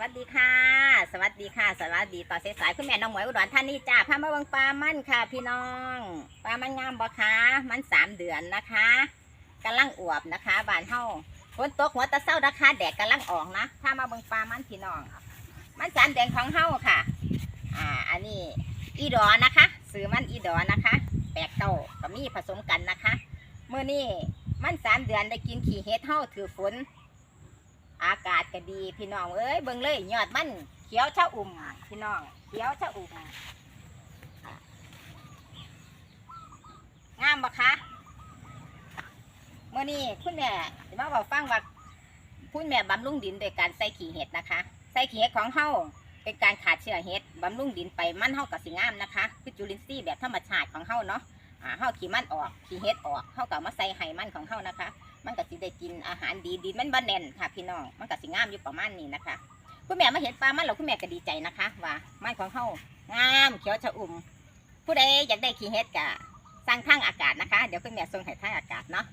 วัสดีค่ะ สวัสดีค่ะ สวัสดีต่อสายคุณแม่น้องหมวยอุดรท่านนี่จ้าพามาบังปลามันค่ะ พี่น้องปลามันงามบ่คะมันสามเดือนนะคะกำลังอวบนะคะบานเฮาฝนตกหัวตะเศร้านะคะแดดกำลังออกนะพามาบังปลามันพี่น้อง มันสามเดือนของเฮาค่ะ อ่าอันนี้อีดอนะคะซื้อมันอีดอนะคะแปดเก้าก็มีผสมกันนะคะเมื่อนี้มันสามเดือนได้กินขี้เห็ดเฮาถือฝน ก็ดี พี่น้องเอ้ยเบิ่งเลยยอดมันเขียวชะอุ่มพี่น้องเขียวชะอุ่มงามปะคะเมื่อนี้คุณแม่จะมาบอกฟังว่าคุณแม่บำรุงดินโดยการใส่ขี้เห็ดนะคะ ใส่ขี้เห็ดของเฮาเป็นการขาดเชื้อเห็ดบำรุงดินไปมันเฮากับสิงามนะคะคือจุลินทรีย์แบบธรรมชาติของเฮาเนาะอ่าเฮาขี้มันออกขี้เห็ดออกเฮาก็เอามาใส่ไห้มันของเฮานะคะ มันก็สิได้กินอาหารดีดีมันบ่แน่นค่ะ พี่น้องมันก็สิงามอยู่ประมาณนี้นะคะคุณแม่มาเห็นปลามันแล้วคุณแม่ก็ดีใจนะคะว่ามันของเฮางามเขียวชะอุ่ม ผู้ใดอยากได้ขี้เห็ดกะสร้างทางอากาศนะคะ เดี๋ยวคุณแม่ส่งให้ทางอากาศเนาะ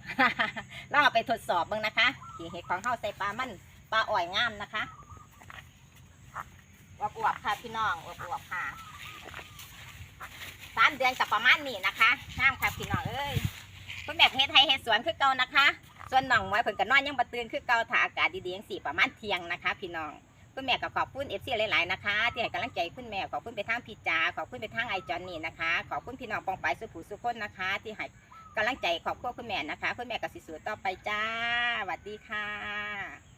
ลองเอาไปทดสอบบ้างนะคะขี้เห็ดของเฮาใส่ปลามันปลาอ่อยงามนะคะอวบๆค่ะพี่น้องอวบๆค่ะสามเดือนกับประมาณนี้นะคะงามค่ะพี่น้องเอ้ยคุณแม่เฮ็ดให้เฮ็ดสวนคือเก่านะคะ ส่วนน้องหมวยเพิ่นก็นอนยังบ่ตื่นคือเก่าถ้าอากาศดีๆจังสี่ประมาณเที่ยงนะคะ พี่น้องคุณแม่ก็ขอบคุณ FC หลายๆนะคะ ที่ให้กำลังใจคุณแม่ขอบคุณไปทางพี่จาขอบคุณไปทางไอจอนนี่นะคะ ขอบคุณพี่น้องปองไปสุภูสุคนนะคะ ที่ให้กำลังใจขอบคุณคุณแม่นะคะ คุณแม่ก็สิสู้ต่อไปจ้าสวัสดีค่ะ